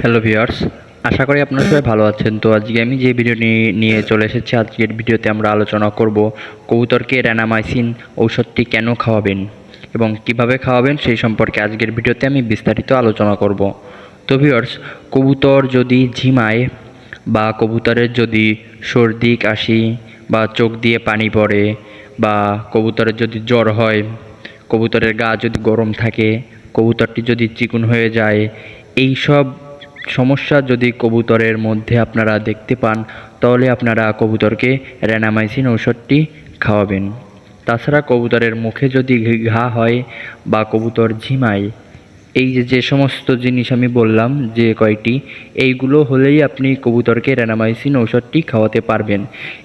Hello viewers আশা করি আপনারা সবাই ভালো আছেন। তো আজকে আমি যে ভিডিও নিয়ে- চলে এসেছি, আজকের ভিডিওতে আমরা আলোচনা করব কবুতরকে র্যানামাইসিন ঔষধটি কেন খাওয়াবেন এবং কীভাবে খাওয়াবেন সেই সম্পর্কে আজকের ভিডিওতে আমি বিস্তারিত আলোচনা করব। তো ভিউয়ার্স কবুতর যদি ঝিমায় বা কবুতরের যদি সর্দি, কাশি বা চোখ দিয়ে পানি পড়ে বা কবুতরের যদি জ্বর হয়, কবুতরের গা যদি গরম থাকে, কবুতরটি যদি চিকুন হয়ে যায় এই সব সমস্যা যদি কবুতরের মধ্যে আপনারা দেখতে পান, তাহলে আপনারা কবুতরকে র্যানামাইসিন ঔষধটি খাওয়াবেন। তাছাড়া কবুতরের মুখে যদি ঘা হয় বা কবুতর ঝিমায়, এই যে যে সমস্ত জিনিস আমি বললাম যে কয়টি, এইগুলো হলেই আপনি কবুতরকে র্যানামাইসিন ঔষধটি খাওয়াতে পারবেন।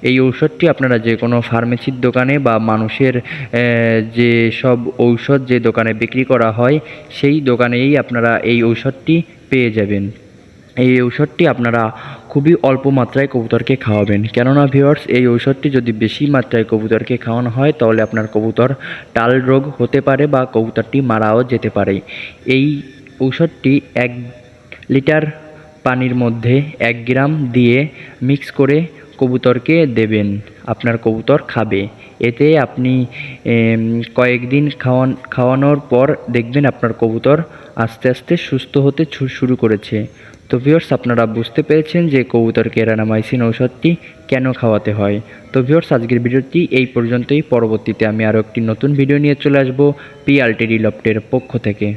এই ঔষধটি আপনারা যে কোনো ফার্মেসির দোকানে বা মানুষের যে সব ঔষধ যে দোকানে বিক্রি করা হয়, সেই দোকানেই আপনারা এই ঔষধটি পেয়ে যাবেন। এই ঔষধটি আপনারা খুবই অল্প মাত্রায় কবুতরকে খাওয়াবেন। কেননা ভিওয়ার্স এই ঔষধটি যদি বেশি মাত্রায় কবুতরকে খাওয়ানো হয়, তাহলে আপনার কবুতর টাল রোগ হতে পারে বা কবুতরটি মারাও যেতে পারে। এই ঔষধটি এক লিটার পানির মধ্যে এক গ্রাম দিয়ে মিক্স করে কবুতরকে দেবেন, আপনার কবুতর খাবে। এতে আপনি কয়েকদিন খাওয়ান, খাওয়ানোর পর দেখবেন আপনার কবুতর আস্তে আস্তে সুস্থ হতে শুরু করেছে। তো ভিউয়ার্স আপনারা বুঝতে পেরেছেন যে কবুতরকে র্যানামাইসিন ঔষধটি কেন খাওয়াতে হয়। তো ভিউয়ার্স আজকের ভিডিওটি এই পর্যন্তই। পরবর্তীতে আমি আরও একটি নতুন ভিডিও নিয়ে চলে আসব পি আলটিডি লফটের পক্ষ থেকে।